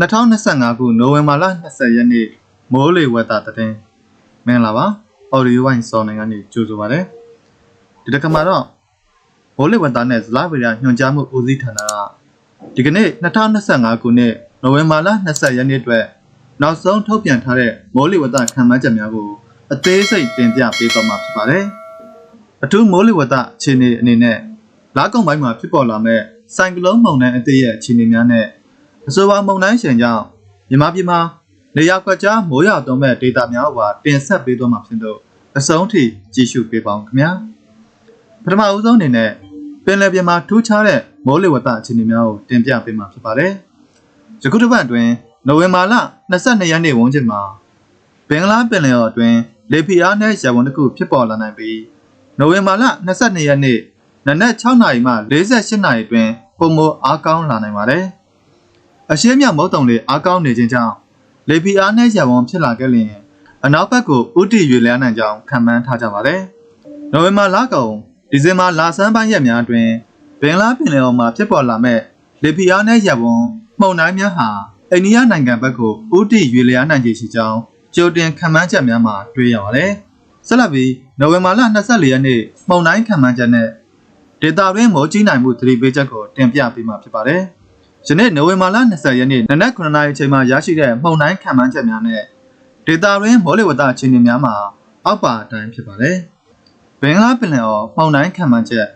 2025ခုနိုဝင်ဘာလ20ရက်နေ့မိုးလေဝသသတင်းမင်္ဂလာပါအော်ဒီယိုဝိုင်းစောင်းနိုင်ကနေကြိုဆိုပါရစေဒီတစ်ခါမှာတော့မိုးလေဝသနဲ့ဇလဗေဒညွှန်ကြားမှုဦးစီးဌာနကဒီကနေ့2025ခုနှစ်နိုဝင်ဘာလ20ရက်နေ့အတွက်နောက်ဆုံးထုတ်ပြန်ထားတဲ့မိုးလေဝသခန့်မှန်းချက်များကိုအသေးစိတ်တင်ပြပေးသွားမှာဖြစ်ပါတယ်အထူးမိုးလေဝသအခြေအနေအနေနဲ့လာကုံပိုင်းမှာဖြစ်ပေါ်လာမဲ့ဆိုင်ကလုန်းမုန်တိုင်းအသစ်ရဲ့အခြေအနေများနဲ့ အဆိုပါမုန်တိုင်းရှင်ကြောင့်မြန်မာပြည်မှာနေရာကွက်ကြားမိုးရွာသွန်းမဲ့ဒေတာများပါတင်ဆက်ပေးသွားမှာဖြစ်လို့အဆုံးထိကြည့်ရှုပေးပါဦးခင်ဗျာပထမဦးဆုံးအနေနဲ့ပင်လယ်ပြင်မှာထူးခြားတဲ့မိုးလေဝသအခြေအနေများကိုတင်ပြပေးမှာဖြစ်ပါတယ်ယခုတစ်ပတ်အတွင်းနိုဝင်ဘာလ22ရက်နေ့ဝန်းကျင်မှာဘင်္ဂလားပင်လယ်အော်အတွင်းလေဖိအားနဲ့ရေဝန်တစ်ခုဖြစ်ပေါ်လာနိုင်ပြီးနိုဝင်ဘာလ22ရက်နေ့နနက်6နာရီမှ48နာရီအတွင်းပုံမအားကောင်းလာနိုင်ပါတယ် အရှင်းမြမုတ်တုံလေးအားကောင်းနေခြင်းကြောင့်လေပီအားနဲ့ရဝန်ဖြစ်လာခဲ့လျင်အနောက်ဘက်ကိုဥတီရွေလန်းနိုင်ကြောင်းခံမှန်းထားကြပါတယ်။နိုဝင်ဘာလကုန်ဒီဇင်ဘာလဆန်းပိုင်းရက်များတွင်ဘင်္ဂလားပင်လယ်အော်မှာဖြစ်ပေါ်လာမဲ့လေပီအားနဲ့ရဝန်မှုန်တိုင်းများဟာအိန္ဒိယနိုင်ငံဘက်ကိုဥတီရွေလန်းနိုင်ခြေရှိကြောင်းကြိုတင်ခံမှန်းချက်များမှာတွေ့ရပါတယ်။ဆက်လက်ပြီးနိုဝင်ဘာလ24ရက်နေ့မှုန်တိုင်းခံမှန်းချက်နဲ့ဒေတာတွင်မိုးကြီးနိုင်မှုသတိပေးချက်ကိုတင်ပြပေးမှာဖြစ်ပါတယ်။ ယနေ့နိုဝင်ဘာလ20ရက်နေ့နနက်9:00နာရီအချိန်မှာရရှိတဲ့မှုန်တိုင်းခံမှန်းချက်များနဲ့ဒေတာရင်းမောလေဝသအခြေအနေများမှာအောက်ပါအတိုင်းဖြစ်ပါတယ်။ဘင်္ဂလားပင်လယ်အော်မှုန်တိုင်းခံမှန်းချက်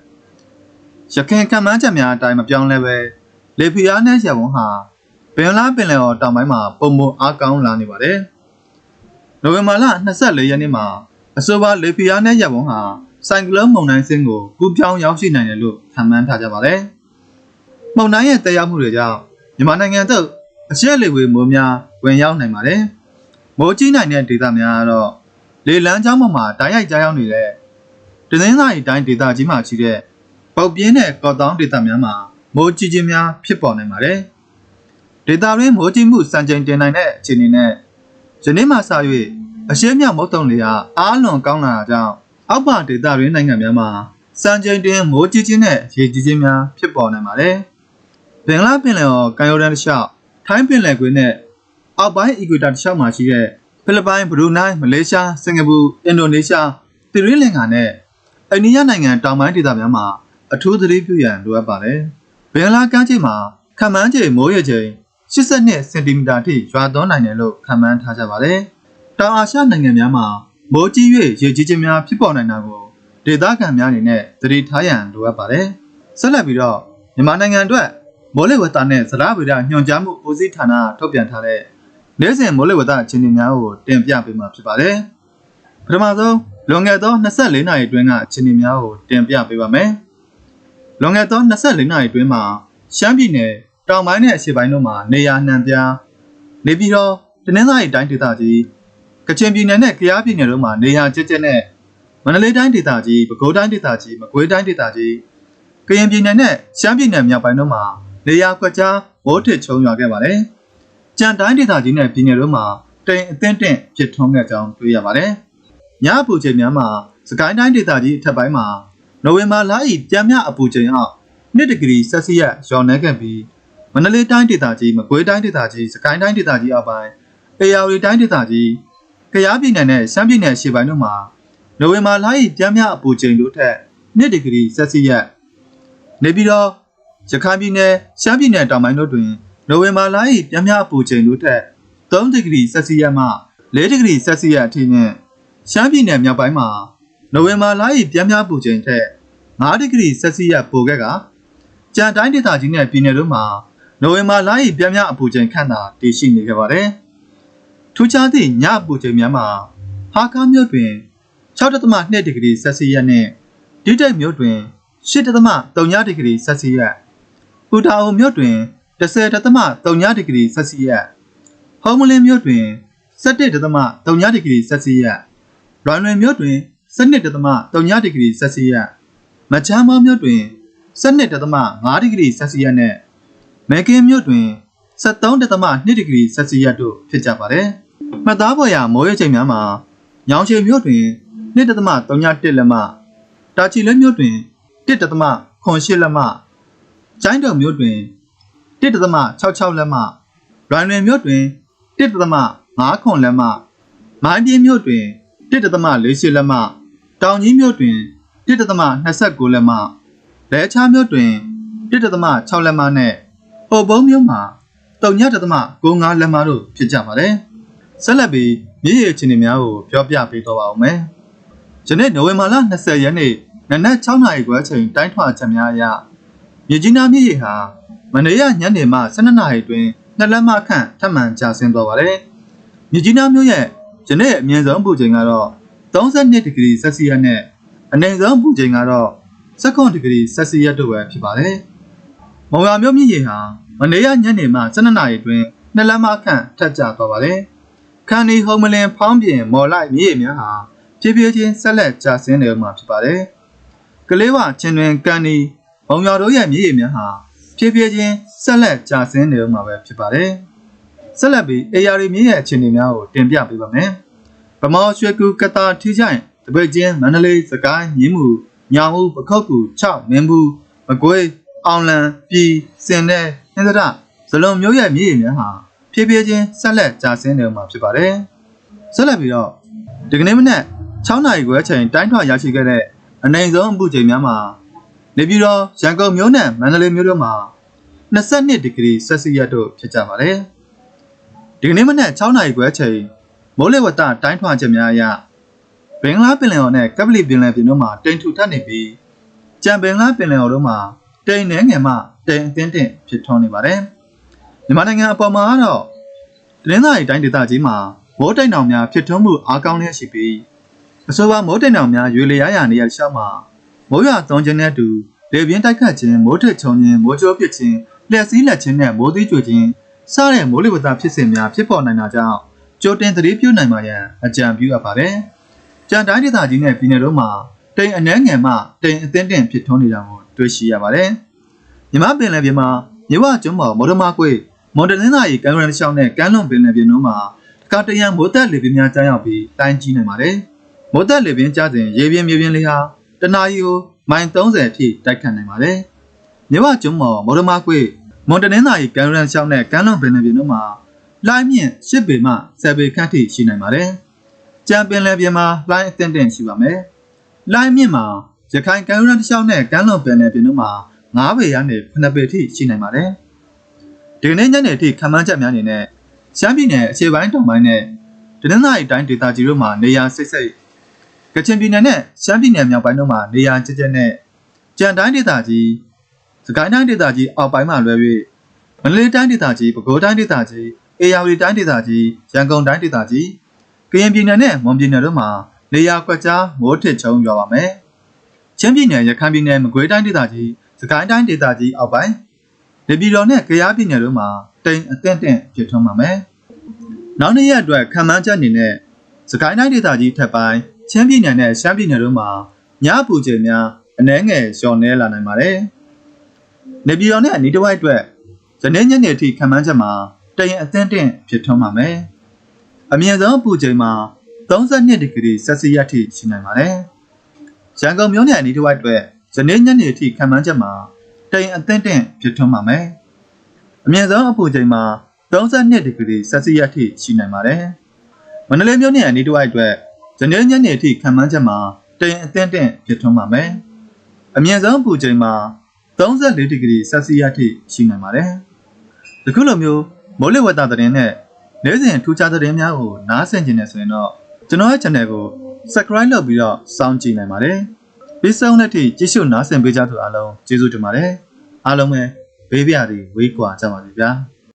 ရခိုင်ခံမှန်းချက်များအတိုင်းမပြောင်းလဲပဲလေဖီအားနဲ့ရဝန်းဟာဘင်္ဂလားပင်လယ်အော်တောင်ပိုင်းမှာပုံမအားကောင်းလာနေပါတယ်။နိုဝင်ဘာလ24ရက်နေ့မှာအဆိုပါလေဖီအားနဲ့ရဝန်းဟာဆိုင်ကလုန်းမုန်တိုင်းစင်းကိုကူးပြောင်းရောက်ရှိနိုင်တယ်လို့ခံမှန်းထားကြပါတယ်။ မုန်တိုင်းရဲ့တက်ရောက်မှုတွေကြောင့်မြန်မာနိုင်ငံသို့အရှက်လေဝေမိုးများဝင်ရောက်နိုင်ပါတယ်။မိုးကြီးနိုင်တဲ့ဒေသများကတော့လေလန်းကြောင်းပေါ်မှာတိုက်ရိုက်ကြားရောက်နေတဲ့ဒဇင်းစာရီတိုင်းဒေသကြီးမှာရှိတဲ့ပုတ်ပြင်းတဲ့ကော့တောင်းဒေသများမှာမိုးကြီးခြင်းများဖြစ်ပေါ်နိုင်ပါတယ်။ဒေသတွင်းမိုးကြီးမှုစံချိန်တင်နိုင်တဲ့အခြေအနေနဲ့ယနေ့မှစ၍အရှေ့မြောက်မုတ်တုံလေဟာအားလွန်ကောင်းလာတာကြောင့်အောက်ပါဒေသတွင်းနိုင်ငံများမှာစံချိန်တင်မိုးကြီးခြင်းနဲ့ရေကြီးခြင်းများဖြစ်ပေါ်နိုင်ပါတယ်။ ဘင်္ဂလားပင်လယ်အော်ကမ်းရိုးတန်းတစ်လျှောက်ထိုင်းပင်လယ်ကွေ့နဲ့အောက်ပိုင်းအီကွေတာတစ်လျှောက်မှာရှိတဲ့ဖိလစ်ပိုင်ဘရူနိုင်းမလေးရှားစင်ကာပူအင်ဒိုနီးရှားသီရိလင်္ကာနဲ့အိန္ဒိယနိုင်ငံတောင်ပိုင်းဒေသများမှာအထူးသတိပြုရန်လိုအပ်ပါတယ်။ဘင်္ဂလားကမ်းခြေမှာခန့်မှန်းခြေမိုးရွယ်ချိန်82စင်တီမီတာထိရွာသွန်းနိုင်တယ်လို့ခန့်မှန်းထားကြပါတယ်။တောင်အာရှနိုင်ငံများမှာမိုးကြီး၍ရေကြီးခြင်းများဖြစ်ပေါ်နိုင်တာကိုဒေသခံများအနေနဲ့သတိထားရန်လိုအပ်ပါတယ်။ဆက်လက်ပြီးတော့မြန်မာနိုင်ငံအတွက် မိုးလေဝသနဲ့ဇလားဗေဒညွှန်ကြားမှုဦးစီးဌာနထုတ်ပြန်ထားတဲ့နေ့စဉ်မိုးလေဝသအခြေအနေများကိုတင်ပြပေးမှာဖြစ်ပါတယ်။ပထမဆုံးလွန်ခဲ့သော24နာရီအတွင်းကအခြေအနေများကိုတင်ပြပေးပါမယ်။လွန်ခဲ့သော24နာရီအတွင်းမှာရှမ်းပြည်နယ်တောင်ပိုင်းနဲ့အရှေ့ပိုင်းတို့မှာနေရာနှံပြားနေပြည်တော်တနင်္သာရီတိုင်းဒေသကြီးကချင်ပြည်နယ်နဲ့ကယားပြည်နယ်တို့မှာနေရာကျကျနဲ့မန္တလေးတိုင်းဒေသကြီးပဲခူးတိုင်းဒေသကြီးမကွေးတိုင်းဒေသကြီးကရင်ပြည်နယ်နဲ့ရှမ်းပြည်နယ်မြောက်ပိုင်းတို့မှာ နေရာကွက်ကြားမိုးထစ်ချုံရွာခဲ့ပါတယ်။ကြံတိုင်းဒေသကြီးနဲ့ပြည်နယ်တို့မှာတိမ်အသင့်တင့်ဖြစ်ထွန်းခဲ့ကြောင်းတွေ့ရပါတယ်။ညအပူချိန်များမှာစကိုင်းတိုင်းဒေသကြီးအထက်ပိုင်းမှာနိုဝင်ဘာလ၏ကြမ်းမြအပူချိန်အောက်2ဒီဂရီဆက်စီယပ်ရောနေခဲ့ပြီးမန္တလေးတိုင်းဒေသကြီးမကွေးတိုင်းဒေသကြီးစကိုင်းတိုင်းဒေသကြီးအောက်ပိုင်းအေရဝတီတိုင်းဒေသကြီးကယားပြည်နယ်နဲ့ရှမ်းပြည်နယ်ရှေ့ပိုင်းတို့မှာနိုဝင်ဘာလ၏ကြမ်းမြအပူချိန်တို့ထက်2ဒီဂရီဆက်စီယပ်နေပြည်တော် ရခိုင်ပြည်နယ်ရှမ်းပြည်နယ်တောင်ပိုင်းတို့တွင်နိုဝင်ဘာလ၏ပြင်းပြအပူချိန်တို့ထက်3ဒီဂရီဆက်စီယပ်မှ4ဒီဂရီဆက်စီယပ်အထိနှင့်ရှမ်းပြည်နယ်မြောက်ပိုင်းမှာနိုဝင်ဘာလ၏ပြင်းပြအပူချိန်ထက်5ဒီဂရီဆက်စီယပ်ပိုခဲ့ကကြံတိုင်းဒေသကြီးနယ်ပြည်နယ်တို့မှာနိုဝင်ဘာလ၏ပြင်းပြအပူချိန်ခန့်သာတည်ရှိနေခဲ့ပါတယ်။ထူးခြားသည့်ညအပူချိန်များမှာဟာကားမြို့တွင်6.2ဒီဂရီဆက်စီယပ်နှင့်ဒီတိတ်မြို့တွင်8.3ဒီဂရီဆက်စီယပ် ပူတာအိုမြို့တွင်10.3ဒီဂရီဆက်စီယပ်ဟုံးမလင်းမြို့တွင်17.3ဒီဂရီဆက်စီယပ်လွိုင်လွင်မြို့တွင်12.3ဒီဂရီဆက်စီယပ်မချမ်းမောမြို့တွင်12.5ဒီဂရီဆက်စီယပ်နဲ့မဲကင်းမြို့တွင်73.2ဒီဂရီဆက်စီယပ်တို့ဖြစ်ကြပါတယ်။မှတ်သားပေါ်ရာမိုးရွာချိန်များမှာညောင်ချေမြို့တွင်2.31လက်မတာချီလဲမြို့တွင်1.8လက်မ ကျိုင်းတုံမြို့တွင်1.66လက်မရလွိုင်လွင်မြို့တွင်1.5ခွန်လက်မှမိုင်းပြင်းမြို့တွင်1.48လက်မှတောင်ကြီးမြို့တွင်1.29လက်မှလဲချားမြို့တွင်1.6လက်မှနှင့်ဟိုဘုံမြို့မှာ3.95လက်မှတို့ဖြစ်ကြပါတယ်ဆက်လက်ပြီးမြည်ရည်ချင်းတွေများကိုပြောပြပေးတော့ပါဦးမယ်ယနေ့နိုဝင်ဘာလ20ရက်နေ့နနက်6နာရီခွဲချိန်တိုင်းထွာချက်များအရ မြကြီးနားမြည်ရည်ဟာမနေ့ကညနေမှ12နာရီတွင်နှစ်လက်မခန့်ထပ်မံကျဆင်းသွားပါတယ်မြကြီးနားမြို့ရဲ့ယနေ့အမြင့်ဆုံးပူချိန်ကတော့32ဒီဂရီဆက်စီယပ်နဲ့အနိမ့်ဆုံးပူချိန်ကတော့19ဒီဂရီဆက်စီယပ်တို့ပဲဖြစ်ပါတယ်။မုံရမြို့မြင့်ရင်ဟာမနေ့ကညနေမှ12နာရီတွင်နှစ်လက်မခန့်ထပ်ကျသွားပါတယ်။ခန်နီဟုံမလင်ဖောင်းပြင်မော်လိုက်မြင့်ရည်များဟာဖြည်းဖြည်းချင်းဆက်လက်ကျဆင်းနေမှာဖြစ်ပါတယ်။ကလေးဝချင်းတွင်ကန်နီ မုံရတို့ရဲ့မြင့်ရည်များဟာဖြည်းဖြည်းချင်းဆက်လက်ကျဆင်းနေမှာပဲဖြစ်ပါတယ်။ဆက်လက်ပြီး AR မြင့်ရဲ့အခြေအနေများကိုတင်ပြပေးပါမယ်။ဗမော်ရွှေကူကတာထီချိုင်တပိတ်ချင်းမန္တလေးစကိုင်းမြင်းမှုညောင်ဦးပခုတ်ကူ6မင်းဘူးမကွေးအောင်လံပြည်စင်တဲ့ဟင်္ဒရဇလုံမျိုးရဲ့မြေရည်များဟာဖြည်းဖြည်းချင်းဆက်လက်ကျဆင်းနေမှာဖြစ်ပါတယ်။ဆက်လက်ပြီးတော့ဒီကနေ့မနက်6နာရီခွဲချိန်တိုင်းထွာရရှိခဲ့တဲ့အနိုင်ဆုံးအပူချိန်များမှာ နေပြည်တော်ရန်ကုန်မြို့နဲ့မန္တလေးမြို့တို့မှာ22ဒီဂရီဆက်စီယပ်တို့ဖြစ်ကြပါတယ်။ဒီကနေ့မနက်6နာရီခွဲချိန်မိုးလေဝသတိုင်းထွာချက်များအရဘင်္ဂလားပင်လယ်အော်နဲ့ကပလီပင်လယ်ပြင်တို့မှာတိမ်ထူထပ်နေပြီးကြံဘင်္ဂလားပင်လယ်အော်တို့မှာတိမ်နှဲငယ်မှတိမ်အသင်းတင်ဖြစ်ထွန်းနေပါတယ်။မြန်မာနိုင်ငံအပေါ်မှာကတော့တနင်္သာရီတိုင်းဒေသကြီးမှာမိုးတိမ်တောင်များဖြစ်ထွန်းမှုအားကောင်းလျက်ရှိပြီးအဆိုပါမိုးတိမ်တောင်များရွေလျားရာနေရာရှောက်မှာ မိုးရွာသွန်းခြင်းနဲ့အတူလေပြင်းတိုက်ခတ်ခြင်းမိုးထစ်ချုံခြင်းမိုးကြိုးပစ်ခြင်းလျှက်စီးလက်ခြင်းနဲ့မိုးသီးကြွခြင်းစတဲ့မိုးလေဝသဖြစ်စဉ်များဖြစ်ပေါ်နိုင်တာကြောင့်ကြိုတင်သတိပြုနိုင်မှရန်အကြံပြုအပ်ပါတယ်။ကြံတိုင်းဒေသကြီးနဲ့ပြည်နယ်တို့မှာတိမ်အနှဲငယ်မှတိမ်အသင်းတင်ဖြစ်ထွန်းနေတာကိုတွေ့ရှိရပါတယ်။မြမပင်လယ်ပြင်မှာမြဝကျွန်းပေါ်မော်ဒမာကွေမွန်တလင်းသားရီကမ်းရန်ရှောင်းနဲ့ကမ်းလွန်ပင်လယ်ပြင်တို့မှာတခါတရံမိုးသက်လေပြင်းများကြားရောက်ပြီးတိုင်းကြီးနိုင်ပါတယ်။မိုးသက်လေပြင်းကြားစဉ်ရေပြင်းမြေပြင်းလေးဟာ တနာရီကိုမိုင်30အထိတိုက်ခတ်နိုင်ပါတယ်။မြဝကျွန်းပေါ်မော်ဒမာကွေမွန်တလင်းသားရီကမ်းရန်ရှောင်းနဲ့ကမ်းလွန်ပင်လယ်ပြင်တို့မှာလိုင်းမြင့်10ပေမှ10ပေခန့်ထိရှိနိုင်ပါတယ်။ကြံပင်လယ်ပြင်မှာလိုင်းအသင့်တင်ရှိပါမယ်။လိုင်းမြင့်မှာရခိုင်ကမ်းရိုးတန်းတစ်လျှောက်နဲ့ကမ်းလွန်ပင်လယ်ပြင်တို့မှာ9ပေရနေ9ပေထိရှိနိုင်ပါတယ်။ဒီကနေ့ညနေထိခံမှန်းချက်များအနေနဲ့ရှမ်းပြည်နယ်အခြေပိုင်းတောင်ပိုင်းနဲ့ဒနင်္သာရီတိုင်းဒေသကြီးတို့မှာနေရာစိတ်စိတ် ကချင်ပြည်နယ်နဲ့ရှမ်းပြည်နယ်မြောက်ပိုင်းတို့မှာနေရာကျကျနဲ့ကြံတိုင်းဒေသကြီးစကိုင်းတိုင်းဒေသကြီးအောက်ပိုင်းမှာလွဲ၍မန္တလေးတိုင်းဒေသကြီးပဲခူးတိုင်းဒေသကြီးအေရဝတီတိုင်းဒေသကြီးရန်ကုန်တိုင်းဒေသကြီးကရင်ပြည်နယ်နဲ့မွန်ပြည်နယ်တို့မှာနေရာကွက်ကြားမိုးထစ်ချုံရွာပါမယ်။ချင်းပြည်နယ်ရခိုင်ပြည်နယ်မကွေးတိုင်းဒေသကြီးစကိုင်းတိုင်းဒေသကြီးအောက်ပိုင်းနေပြည်တော်နဲ့ကယားပြည်နယ်တို့မှာတိမ်အသင့်တင့်ဖြစ်ထွန်းပါမယ်။နောက်နေ့ရက်အတွက်ခံမှန်းချက်အနေနဲ့စကိုင်းတိုင်းဒေသကြီးထပ်ပိုင်း ချင်းပြည်နယ်နဲ့ရှမ်းပြည်နယ်တို့မှာညပူချိန်များအနည်းငယ်လျော့နှဲလာနိုင်ပါတယ်။နေပြည်တော်နဲ့အနီးတစ်ဝိုက်အတွက်ဇနေ့ညနေအထိခံမှန်းချက်မှာတရင်အသင့်တင့်ဖြစ်ထွန်းပါမယ်။အမြင့်ဆုံးပူချိန်မှာ32ဒီဂရီဆက်စီယပ်ထိရှိနိုင်ပါတယ်။ရန်ကုန်မြို့နယ်အနီးတစ်ဝိုက်အတွက်ဇနေ့ညနေအထိခံမှန်းချက်မှာတရင်အသင့်တင့်ဖြစ်ထွန်းပါမယ်။အမြင့်ဆုံးအပူချိန်မှာ32ဒီဂရီဆက်စီယပ်ထိရှိနိုင်ပါတယ်။မန္တလေးမြို့နယ်အနီးတစ်ဝိုက်အတွက် ဇနေ့ညနေအထိခံမှန်းချက်မှာတရင်အသင့်တင့်ဖြစ်ထွန်းပါမယ်။အမြင့်ဆုံးပူချိန်မှာ34ဒီဂရီဆက်စီယပ်ထိရှိနိုင်ပါတယ်။ဒီခုလိုမျိုးမိုးလေဝသသတင်းနဲ့နေ့စဉ်ထူးခြားသတင်းများကိုနားဆင်ကြနေဆိုရင်တော့ကျွန်တော်ရဲ့ channel ကို subscribe လုပ်ပြီးတော့စောင့်ကြည့်နိုင်ပါတယ်။ပြီးဆုံးတဲ့အထိကြည့်ရှုနားဆင်ပေးကြသူအားလုံးကျေးဇူးတင်ပါတယ်။အားလုံးပဲဘေးပြာတွေဝေးကွာကြပါစေဗျာ။